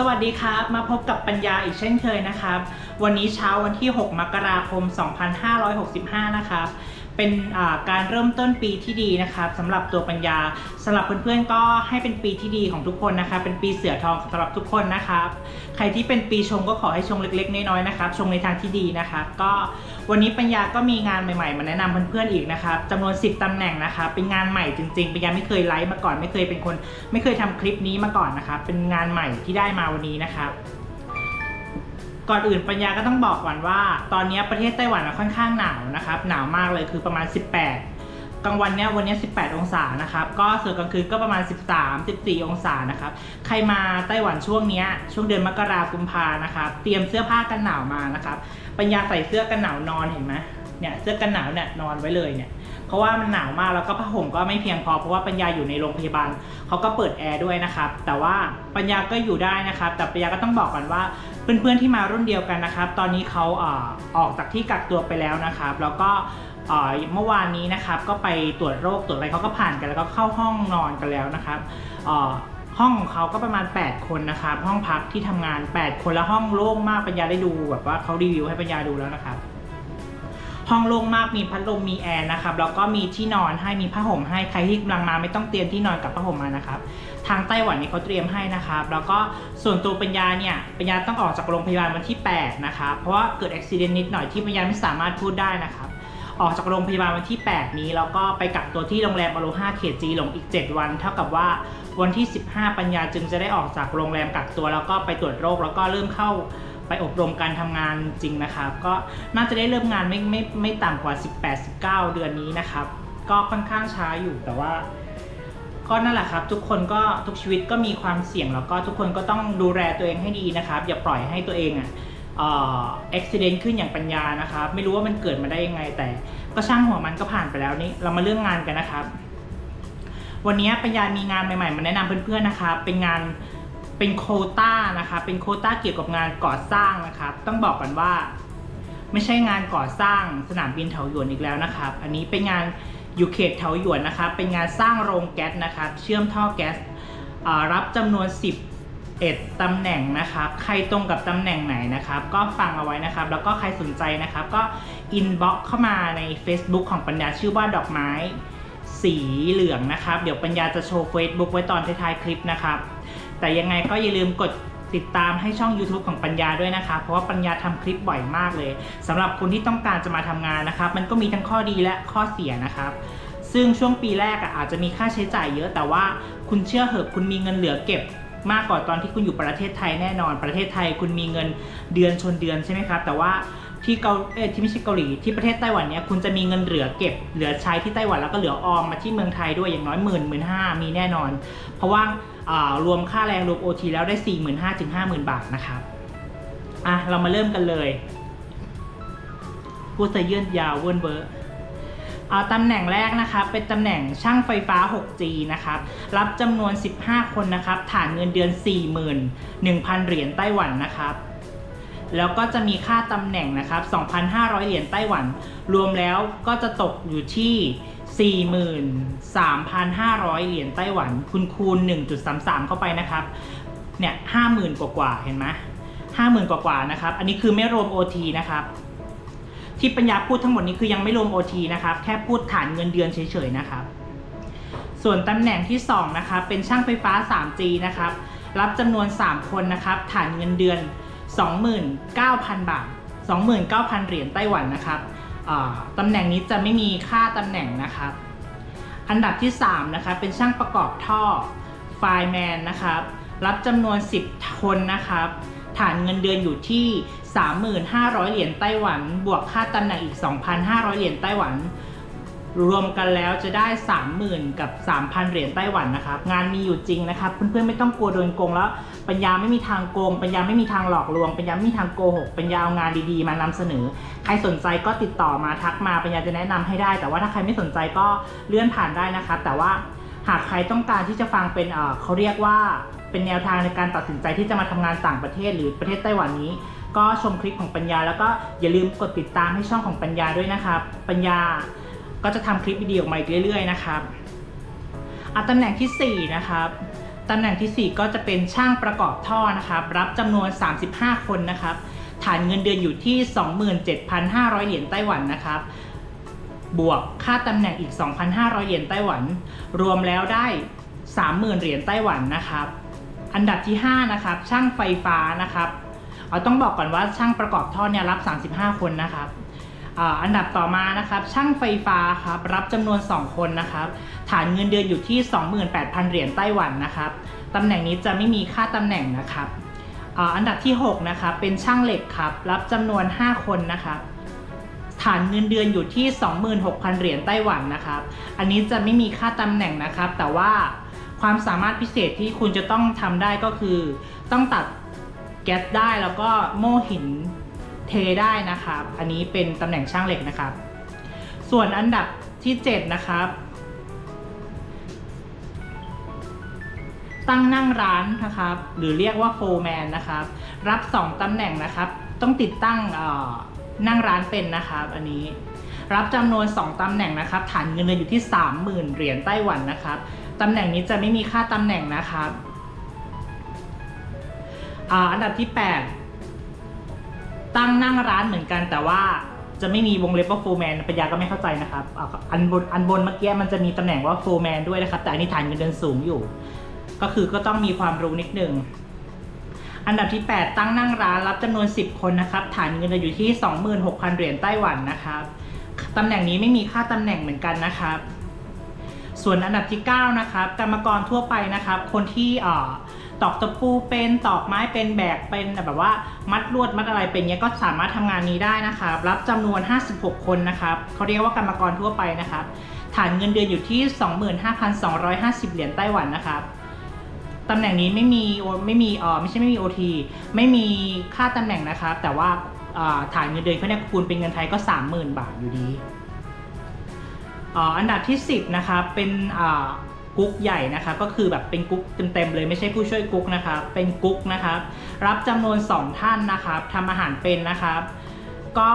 สวัสดีครับ มาพบกับปัญญาอีกเช่นเคยนะครับ วันนี้เช้าวันที่ 6 มกราคม 2565 นะครับ เป็นการเริ่มต้นปีที่ดีนะครับสำหรับตัวปัญญาสำหรับเพื่อนๆก็ให้เป็นปีที่ดีของทุกคนนะครับเป็นปีเสือทองสำหรับทุกคนนะครับ ใครที่เป็นปีชงก็ขอให้ชงเล็ก ๆ น้อยๆนะครับชงในทางที่ดีนะครับก็วันนี้ปัญญาก็มีงานใหม่ๆ มาแนะนำเพื่อนๆอีกนะครับจำนวน 10ตำแหน่งนะครับเป็นงานใหม่จริงๆปัญญาไม่เคยไลฟ์มาก่อนไม่เคยเป็นคน ไม่เคยทำคลิปนี้มาก่อนนะครับเป็นงานใหม่ที่ได้มาวันนี้นะครับ ก่อนอื่นปัญญาก็ต้องบอกก่อนว่า ตอนนี้ประเทศไต้หวันค่อนข้างหนาวนะครับหนาวมากเลยคือประมาณ 18 กลางวันเนี้ยวันนี้ 18 องศานะครับก็ส่วนกลางคืนก็ประมาณ 13 14 องศานะครับใครมาไต้หวันช่วงเนี้ยช่วงเดือนมกราคมกุมภานะครับเตรียมเสื้อผ้ากันหนาวมานะครับปัญญาใส่เสื้อกันหนาวนอนเห็นไหมเนี่ยเสื้อกันหนาวเนี่ยนอนไว้เลยเนี่ย เพราะว่ามันหนาวมากแล้วก็ผ้าห่มก็ไม่เพียงพอเพราะว่าปัญญาอยู่ในโรงพยาบาลเขาก็เปิดแอร์ด้วยนะครับแต่ว่าปัญญาก็อยู่ได้นะครับแต่ปัญญาก็ต้องบอกก่อนว่าเพื่อนๆที่มารุ่นเดียวกันนะครับตอนนี้เขาออกจากที่กักตัวไปแล้วนะครับ แล้วก็เมื่อวานนี้นะครับก็ไปตรวจโรคตรวจอะไรเขาก็ผ่านกันแล้วก็เข้าห้องนอนกันแล้วนะครับห้องของเขาก็ประมาณ 8 คนนะครับห้องพักที่ทำงาน 8 คนแล้วห้องโล่งมากปัญญาได้ดูแบบว่าเขารีวิวให้ปัญญาดูแล้วนะครับ ห้องโล่งมากมีพัดลมมีแอร์นะครับแล้วก็มีที่นอนให้มีผ้าห่มให้ใครที่กำลังมาไม่ต้องเตรียมที่นอนกับผ้าห่มมานะครับทางไต้หวันนี่เขาเตรียมให้นะครับ แล้วก็ส่วนตัวปัญญาเนี่ยปัญญาต้องออกจากโรงพยาบาลวันที่ 8 นะครับ เพราะว่าเกิดอุบิเหตุนิดหน่อยที่ปัญญาไม่สามารถพูดได้นะครับออกจากโรงพยาบาลวันที่ 8 นี้แล้วก็ไปกักตัวที่โรงแรมอโลฮาเขตจีหลงอีก 7 วัน เท่ากับว่าวันที่ 15 ปัญญาจึงจะได้ออกจากโรงแรมกักตัว แล้วก็ไปตรวจโรคแล้วก็เริ่มเข้า ไปอบรมการทำงานจริงนะครับ ก็น่าจะได้เริ่มงานไม่ไม่ไม่ต่ำกว่า 18-19 เดือนนี้นะครับ ก็ค่อนข้างช้าอยู่แต่ว่า ก็นั่นแหละครับ ทุกคนก็ทุกชีวิตก็มีความเสี่ยงแล้วก็ทุกคนก็ต้องดูแลตัวเองให้ดีนะครับ อย่าปล่อยให้ตัวเองอะเอ่ออุบิเหตุขึ้นอย่างปัญญานะครับ ไม่รู้ว่ามันเกิดมาได้ยังไงแต่ ก็ช่างหัวมันก็ผ่านไปแล้วนี่เรามาเรื่องงานกันนะครับ วันนี้ปัญญามีงานใหม่ๆมาแนะนำเพื่อนๆนะครับ เป็นงาน เป็นโคต้านะคะ เป็นโคต้าเกี่ยวกับงานก่อสร้างนะครับ ต้องบอกก่อนว่า ไม่ใช่งานก่อสร้างสนามบินเถาหยวนอีกแล้วนะครับ อันนี้เป็นงานอยู่เขตเถาหยวนนะครับ เป็นงานสร้างโรงแก๊สนะครับ เชื่อมท่อแก๊สรับจำนวน 11ตำแหน่งนะครับ ใครตรงกับตำแหน่งไหนนะครับ ก็ฟังเอาไว้นะครับ แล้วก็ใครสนใจนะครับ ก็อินบ็อกเข้ามาใน Facebook ของปัญญาชื่อว่าดอกไม้สีเหลืองนะครับ เดี๋ยวปัญญาจะโชว์ Facebook ไว้ตอนท้ายๆคลิปนะครับ แต่ยังไงก็อย่าลืมกดติดตามให้ช่อง YouTube ของปัญญาด้วยนะคะ เพราะว่าปัญญาทำคลิปบ่อยมากเลยสำหรับคนที่ต้องการจะมาทำงานนะครับ มันก็มีทั้งข้อดีและข้อเสียนะครับ ซึ่งช่วงปีแรกอะอาจจะมีค่าใช้จ่ายเยอะแต่ว่าคุณเชื่อเหอะคุณมีเงินเหลือเก็บมากกว่าตอนที่คุณอยู่ประเทศไทยแน่นอน ประเทศไทยคุณมีเงินเดือนชนเดือนใช่ไหมครับ แต่ว่า ที่เกาเอ้ยที่ไม่ใช่เกาหลีที่ประเทศไต้หวันเนี้ยคุณจะมีเงินเหลือเก็บเหลือใช้ที่ไต้หวันแล้วก็เหลือออมมาที่เมืองไทยด้วยอย่างน้อยหมื่นหมื่นห้ามีแน่นอน เพราะว่ารวมค่าแรงรวมโอทีแล้วได้ 4 5 0 0 0ถึง50,000 บาทนะครับอะเรามาเริ่มกันเลยพูดเสยเยื่นยาวเวิร์นเบอร์เอาตำแหน่งแรกนะครับ เป็นตำแหน่งช่างไฟฟ้า 6G นะครับ รับจำนวน 15 คนนะครับ ฐานเงินเดือน 41,000 เหรียญไต้หวันนะครับ แล้วก็จะมีค่าตำแหน่งนะครับ 2,500 เหรียญไต้หวัน รวมแล้วก็จะตกอยู่ที่ 43,500 เหรียญไต้หวันคุณคูณ 1.33 เข้าไปนะครับ เนี่ย 50,000 กว่าๆเห็นไหม50,000 กว่าๆนะครับ อันนี้คือไม่รวม OT นะครับ ที่ปัญญาพูดทั้งหมดนี้คือยังไม่รวม OT นะครับ แค่พูดฐานเงินเดือนเฉยๆนะครับ ส่วนตำแหน่งที่ 2 นะครับ เป็นช่างไฟฟ้า 3G นะครับ รับจำนวน 3 คนนะครับ ฐานเงินเดือน 29,000 บาท 29,000 เหรียญไต้หวันนะครับตำแหน่งนี้จะไม่มีค่าตำแหน่งนะครับ อันดับที่ 3 นะครับเป็นช่างประกอบท่อไฟแมนนะครับ รับจำนวน 10 คนนะครับ ฐานเงินเดือนอยู่ที่ 3,500 เหรียญไต้หวัน บวกค่าตำแหน่งอีก 2,500 เหรียญไต้หวัน รวมกันแล้วจะได้ 30,000 กับ 3,000 เหรียญไต้หวันนะครับ งานมีอยู่จริงนะครับ เพื่อนๆไม่ต้องกลัวโดนโกงแล้ว ปัญญาไม่มีทางโกง ปัญญาไม่มีทางหลอกลวง ปัญญาไม่มีทางโกหก ปัญญาเอางานดีๆ มานำเสนอ ใครสนใจก็ติดต่อมาทักมา ปัญญาจะแนะนำให้ได้ แต่ว่าถ้าใครไม่สนใจก็เลื่อนผ่านได้นะครับแต่ว่าหากใครต้องการที่จะฟังเป็นเเขาเรียกว่าเป็นแนวทางในการตัดสินใจที่จะมาทำงานต่างประเทศหรือประเทศไต้หวันนี้ ก็ชมคลิปของปัญญา แล้วก็อย่าลืมกดติดตามให้ช่องของปัญญาด้วยนะครับปัญญาก็จะทำคลิปวิดีโอออกมาเรื่อยๆนะครับอะตำแหน่งที่ 4 นะครับ ตำแหน่งทีสี่ 4 ก็จะเป็นช่างประกอบท่อนะครับ รับจำนวน 35 คนนะครับ ฐานเงินเดือนอยู่ที่ 27,500 เหรียญไต้หวันนะครับ บวกค่าตำแหน่งอีก 2,500 เหรียญไต้หวัน รวมแล้วได้ 30,000 เหรียญไต้หวันนะครับ อันดับที่ 5 นะครับ ช่างไฟฟ้านะครับ เอาต้องบอกก่อนว่าช่างประกอบท่อเนี่ยรับ 35 คนนะครับ อันดับต่อมานะครับช่างไฟฟ้าครับรับจำนวน 2 คนนะครับฐานเงินเดือนอยู่ที่ 28,000 เหรียญไต้หวันนะครับตำแหน่งนี้จะไม่มีค่าตำแหน่งนะครับอันดับที่6นะครับเป็นช่างเหล็กครับรับจำนวน 5 คนนะครับฐานเงินเดือนอยู่ที่ 26,000 เหรียญไต้หวันนะครับ อันนี้จะไม่มีค่าตำแหน่งนะครับ แต่ว่าความสามารถพิเศษที่คุณจะต้องทำได้ก็คือ ต้องตัดแก๊สได้แล้วก็โม่หิน เทได้นะครับ อันนี้เป็นตำแหน่งช่างเหล็กนะครับ ส่วนอันดับที่ 7 นะครับ ตั้งนั่งร้านนะครับ หรือเรียกว่าโฟร์แมนนะครับ รับ 2ตำแหน่งนะครับ ต้องติดตั้งนั่งร้านเป็นนะครับ อันนี้รับจำนวน 2ตำแหน่งนะครับ ฐานเงินเดือนอยู่ที่ 30,000 เหรียญไต้หวันนะครับตำแหน่งนี้จะไม่มีค่าตำแหน่งนะครับอ,อันดับที่ 8 ตั้งนั่งร้านเหมือนกันแต่ว่าจะไม่มีวงเล็บว่าโฟร์แมนปัญญาก็ไม่เข้าใจนะครับอ่าอันบนอันบนเมื่อกี้มันจะมีตำแหน่งว่าโฟร์แมนด้วยนะครับ แต่อันนี้ฐานเงินเดือนสูงอยู่ ก็คือก็ต้องมีความรู้นิดนึงอันดับที่ 8 ตั้งนั่งร้านรับจำนวน 10 คนนะครับ ฐานเงินเดือนอยู่ที่ 26,000 เหรียญไต้หวันนะครับตำแหน่งนี้ไม่มีค่าตำแหน่งเหมือนกันนะครับ ส่วนอันดับที่ 9 นะครับกรรมกรทั่วไปนะครับ คนที่อ่อ ตอกตะปูเป็นตอกไม้เป็นแบกเป็นแบบว่ามัดลวดมัดอะไรเป็นเงี้ยก็สามารถทำงานนี้ได้นะครับรับจำนวน 56 คนนะครับเขาเรียกว่ากรรมกรทั่วไปนะครับฐานเงินเดือนอยู่ที่ 25,250 เหรียญไต้หวันนะครับตำแหน่งนี้ไม่มีไม่มีเออไม่ใช่ไม่มี OT ไม่มีค่าตำแหน่งนะครับ แต่ว่าอ่าฐานเงินเดือนเขาเนี่ยคูณเป็นเงินไทยก็ 30,000 บาทอยู่ดีอันดับที่ 10 นะครับ เป็นอ่า กุ๊กใหญ่นะครับก็คือแบบเป็นกุ๊กเต็มๆเลยไม่ใช่ผู้ช่วยกุ๊กนะครับเป็นกุ๊กนะครับรับจำนวน 2 ท่านนะครับทำอาหารเป็นนะครับก็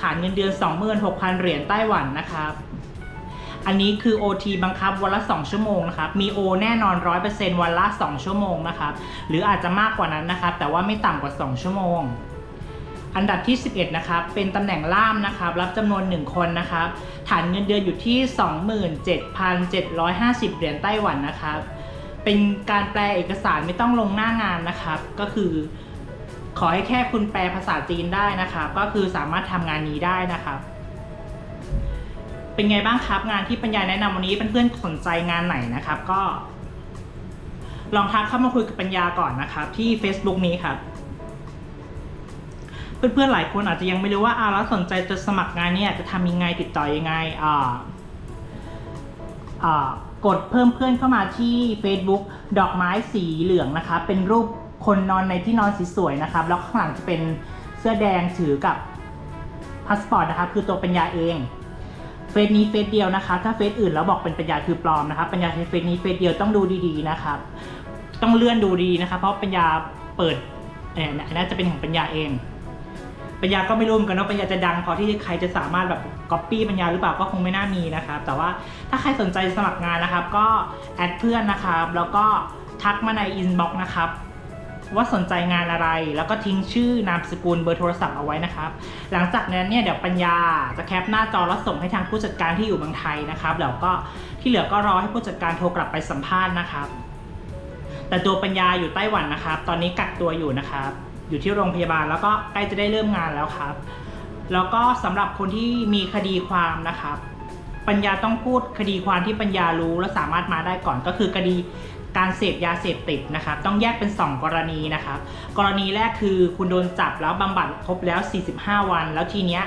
ฐานเงินเดือน 26,000 เหรียญไต้หวันนะครับอันนี้คือ OT บังคับวันละ 2 ชั่วโมงนะครับ มี O แน่นอน 100%วันละ 2 ชั่วโมงนะครับ หรืออาจจะมากกว่านั้นนะครับ แต่ว่าไม่ต่ำกว่า 2 ชั่วโมง อันดับที่ 11 นะครับ เป็นตำแหน่งล่ามนะครับ รับจำนวน 1 คนนะครับ ฐานเงินเดือนอยู่ที่ 27,750 เหรียญไต้หวันนะครับ เป็นการแปลเอกสารไม่ต้องลงหน้างานนะครับ ก็คือ ขอให้แค่คุณแปลภาษาจีนได้นะครับ ก็คือสามารถทำงานนี้ได้นะครับ เป็นไงบ้างครับ งานที่ปัญญาแนะนำวันนี้เพื่อนๆสนใจงานไหนนะครับ ก็ ลองทักเข้ามาคุยกับปัญญาก่อนนะครับ ที่ Facebook นี้ครับ เพื่อนๆหลายคนอาจจะยังไม่รู้ว่าอาแล้วสนใจจะสมัครงานเนี่ยจะทำยังไงติดต่อยังไงอ่าอ่ากดเพิ่มเพื่อนเข้ามาที่ Facebook ดอกไม้สีเหลืองนะครับเป็นรูปคนนอนในที่นอนสีสวยนะครับแล้วข้างหลังจะเป็นเสื้อแดงถือกับพาสปอร์ตนะครับคือตัวปัญญาเองเฟซนี้เฟซเดียวนะคะ ถ้าเฟซอื่นแล้วบอกเป็นปัญญาคือปลอมนะครับปัญญาใช้เฟซนี้เฟซเดียวต้องดูดีๆนะครับ ต้องเลื่อนดูดีนะครับเพราะปัญญาเปิดเอ่อน่าจะเป็นของปัญญาเอง ปัญญาก็ไม่รู้เหมือนกันว่าปัญญาจะดังพอที่ใครจะสามารถแบบก๊อปปี้ปัญญาหรือเปล่าก็คงไม่น่ามีนะครับ แต่ว่าถ้าใครสนใจสมัครงานนะครับ ก็แอดเพื่อนนะครับ แล้วก็ทักมาในอินบ็อกซ์นะครับว่าสนใจงานอะไร แล้วก็ทิ้งชื่อนามสกุลเบอร์โทรศัพท์เอาไว้นะครับ หลังจากนั้นเนี่ยเดี๋ยวปัญญาจะแคปหน้าจอแล้วส่งให้ทางผู้จัดการที่อยู่เมืองไทยนะครับแล้วก็ที่เหลือก็รอให้ผู้จัดการโทรกลับไปสัมภาษณ์นะครับ แต่ตัวปัญญาอยู่ไต้หวันนะครับ ตอนนี้กักตัวอยู่นะครับ อยู่ที่โรงพยาบาล แล้วก็ใกล้จะได้เริ่มงานแล้วครับ แล้วก็สำหรับคนที่มีคดีความนะครับ ปัญญาต้องพูดคดีความที่ปัญญารู้และสามารถมาได้ก่อนก็คือคดีการเสพยาเสพติดนะครับ ต้องแยกเป็น 2 กรณีนะครับ กรณีแรกคือคุณโดนจับแล้วบำบัดครบแล้ว 45 วัน แล้วทีเนี้ย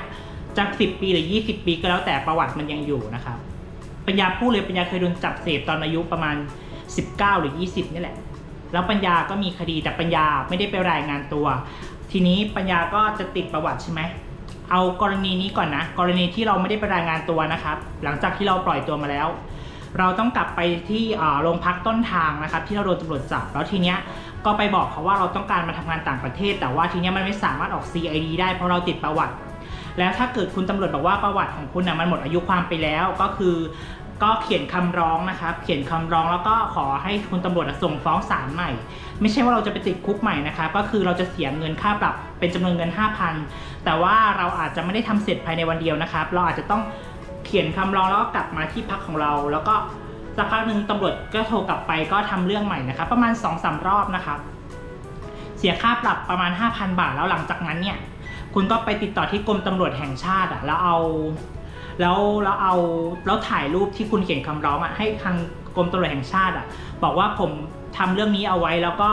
จาก10 ปีหรือ 20 ปีก็แล้วแต่ประวัติมันยังอยู่นะครับ ปัญญาพูดเลยปัญญาเคยโดนจับเสพตอนอายุประมาณ 19 หรือ 20 นี่แหละ แล้วปัญญาก็มีคดีแต่ปัญญาไม่ได้ไปรายงานตัว ทีนี้ปัญญาก็จะติดประวัติใช่ไหมเอากรณีนี้ก่อนนะ กรณีที่เราไม่ได้ไปรายงานตัวนะครับ หลังจากที่เราปล่อยตัวมาแล้ว เราต้องกลับไปที่โรงพักต้นทางนะครับ ที่เราโดนตำรวจจับแล้วทีเนี้ยก็ไปบอกเขาว่าเราต้องการมาทำงานต่างประเทศ แต่ว่าทีเนี้ยมันไม่สามารถออก CID ได้เพราะเราติดประวัติ แล้วถ้าเกิดคุณตำรวจบอกว่าประวัติของคุณนะมันหมดอายุความไปแล้วก็คือ ก็เขียนคำร้องนะครับ เขียนคำร้องแล้วก็ขอให้คุณตำรวจส่งฟ้องศาลใหม่ ไม่ใช่ว่าเราจะไปติดคุกใหม่นะครับก็คือเราจะเสียเงินค่าปรับเป็นจำนวนเงิน 5,000 แต่ว่าเราอาจจะไม่ได้ทำเสร็จภายในวันเดียวนะครับ เราอาจจะต้องเขียนคำร้องแล้วก็กลับมาที่พักของเรา แล้วก็สักพักหนึ่งตำรวจก็โทรกลับไปก็ทำเรื่องใหม่นะครับประมาณ2อสรอบนะครับ เสียค่าปรับประมาณ 5,000 บาทแล้วหลังจากนั้นเนี่ยคุณก็ไปติดต่อที่กรมตำรวจแห่งชาติอะแล้วเอา แล้วแล้วเอาแล้วถ่ายรูปที่คุณเขียนคำร้องอะให้ทางกรมตำรวจแห่งชาติอะบอกว่าผมทำเรื่องนี้เอาไว้แล้วก็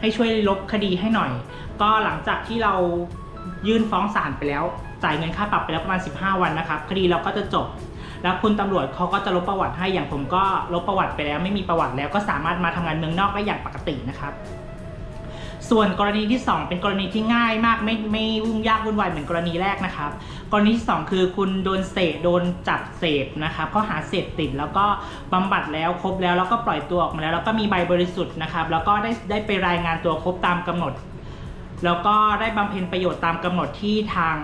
ให้ช่วยลบคดีให้หน่อย ก็หลังจากที่เรายื่นฟ้องศาลไปแล้ว จ่ายเงินค่าปรับไปแล้วประมาณ 15 วันนะครับ คดีเราก็จะจบ แล้วคุณตำรวจเขาก็จะลบประวัติให้อย่างผมก็ลบประวัติไปแล้ว ไม่มีประวัติแล้วก็สามารถมาทำงานเมืองนอกได้อย่างปกตินะครับ ส่วนกรณีที่ 2 เป็นกรณีที่ง่ายมากไม่ไม่วุ่นยากวุ่นวายเหมือนกรณีแรกนะครับ กรณีที่ 2 คือคุณโดนเสพโดนจับเสพนะครับข้อหาเสพติดแล้วก็บำบัดแล้วครบแล้วแล้วก็ปล่อยตัวออกมาแล้ว แล้วก็มีใบบริสุทธิ์นะครับ แล้วก็ได้ได้ไปรายงานตัวครบตามกำหนด แล้วก็ได้บำเพ็ญประโยชน์ตามกำหนดที่ทาง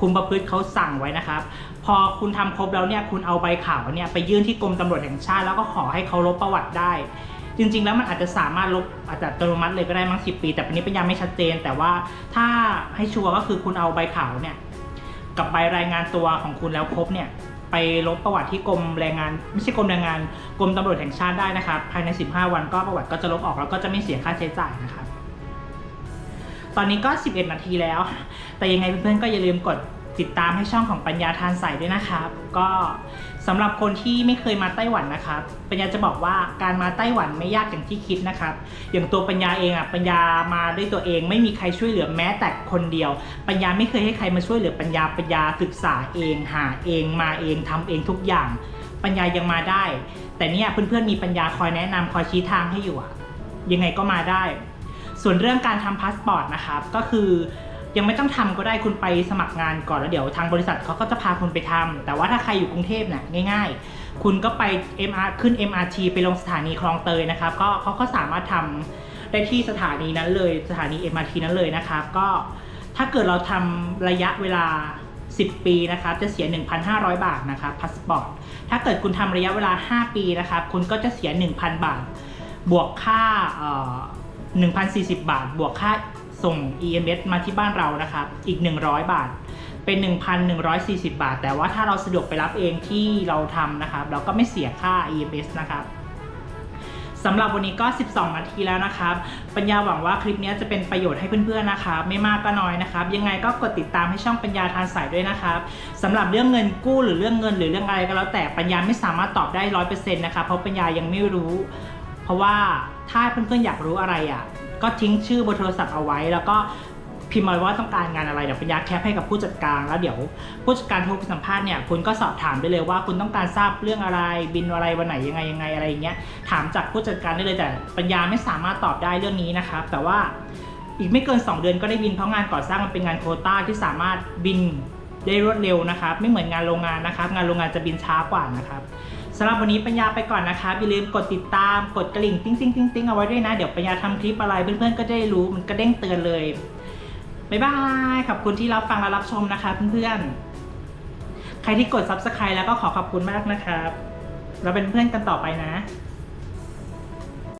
คุมประพฤติเขาสั่งไว้นะครับ พอคุณทำครบแล้วเนี่ยคุณเอาใบข่าวเนี่ยไปยื่นที่กรมตำรวจแห่งชาติ แล้วก็ขอให้เขาลบประวัติได้ จริง ๆ แล้วมันอาจจะสามารถลบอาจจะอัตโนมัติเลยก็ได้มั้งสิปี แต่ปันนี้เป็นยังไม่ชัดเจน แต่ว่าถ้าให้ชัวร์ก็คือคุณเอาใบขาวเนี่ยกับใบรายงานตัวของคุณแล้วครบเนี่ยไปลบประวัติที่กรมแรงงาน ไม่ใช่กรมแรงงานกรมตำรวจแห่งชาติได้นะครับภายใน 15 วันก็ประวัติก็จะลบออกแล้วก็จะไม่เสียค่าใช้จ่ายนะครับตอนนี้ก็ 11 นาทีแล้ว แต่ยังไงเพื่อนๆก็อย่าลืมกด ติดตามให้ช่องของปัญญาทานใสด้วยนะครับ ก็สำหรับคนที่ไม่เคยมาไต้หวันนะครับ ปัญญาจะบอกว่าการมาไต้หวันไม่ยากอย่างที่คิดนะครับ อย่างตัวปัญญาเองอะปัญญามาด้วยตัวเอง ไม่มีใครช่วยเหลือแม้แต่คนเดียว ปัญญาไม่เคยให้ใครมาช่วยเหลือปัญญาปัญญาศึกษาเอง หาเองมาเองทำเองทุกอย่าง ปัญญายังมาได้ แต่เนี่ยเพื่อนๆมีปัญญาคอยแนะนำคอยชี้ทางให้อยู่อะยังไงก็มาได้ ส่วนเรื่องการทำพาสปอร์ตนะครับก็คือ ยังไม่ต้องทำก็ได้คุณไปสมัครงานก่อนแล้วเดี๋ยวทางบริษัทเขาก็จะพาคุณไปทำแต่ว่าถ้าใครอยู่กรุงเทพเนี่ยง่าย ๆ คุณก็ไป MR ขึ้น MRT ไปลงสถานีคลองเตยนะครับก็เขาก็สามารถทำได้ที่สถานีนั้นเลยสถานี MRT นั้นเลยนะครับก็ถ้าเกิดเราทำระยะเวลา 10 ปีนะครับจะเสีย 1,500 บาทนะครับพาสปอร์ตถ้าเกิดคุณทำระยะเวลา 5 ปีนะครับคุณก็จะเสีย 1,000 บาท บวกค่าเอ่อ1,040 บาท บวกค่า ส่ง EMS มาที่บ้านเรานะครับอีก 100 บาท เป็น 1,140 บาท แต่ว่าถ้าเราสะดวกไปรับเองที่เราทำนะครับเราก็ไม่เสียค่า EMS นะครับสำหรับวันนี้ก็ 12 นาทีแล้วนะครับ ปัญญาหวังว่าคลิปนี้จะเป็นประโยชน์ให้เพื่อนๆนะครับ ไม่มากก็น้อยนะครับ ยังไงก็กดติดตามให้ช่องปัญญาทานสายด้วยนะครับสำหรับเรื่องเงินกู้หรือเรื่องเงินหรือเรื่องอะไรก็แล้วแต่ปัญญาไม่สามารถตอบได้ร้อยเปอร์เซ็นต์นะครับเพราะปัญญายังไม่รู้ เพราะว่าถ้าเพื่อนๆอยากรู้อะไรอะ ก็ทิ้งชื่อเบอร์โทรศัพท์เอาไว้ แล้วก็พิมพ์มาว่าต้องการงานอะไรเดี๋ยวปัญญาแคปให้กับผู้จัดการแล้วเดี๋ยวผู้จัดการโทรไปสัมภาษณ์เนี่ยคุณก็สอบถามได้เลยว่าคุณต้องการทราบเรื่องอะไรบินอะไรวันไหนยังไงยังไงอะไรอย่างเงี้ยถามจากผู้จัดการได้เลยแต่ปัญญาไม่สามารถตอบได้เรื่องนี้นะครับแต่ว่าอีกไม่เกิน 2 เดือนก็ได้บินเพราะงานก่อสร้างมันเป็นงานโคต้าที่สามารถบินได้รวดเร็วนะครับ ไม่เหมือนงานโรงงานนะครับ งานโรงงานจะบินช้ากว่านะครับ สำหรับวันนี้ปัญญาไปก่อนนะคะอย่าลืมกดติดตามกดกระดิ่ง ติ้งติ้งติ้งติ้งเอาไว้ด้วยนะ เดี๋ยวปัญญาทำคลิปอะไรเพื่อนๆก็จะได้รู้มันก็เด้งเตือนเลยบ๊ายบายขอบคุณที่รับฟังและรับชมนะคะเพื่อนๆใครที่กด subscribe แล้วก็ขอขอบคุณมากนะครับเราเป็นเพื่อนกันต่อไปนะ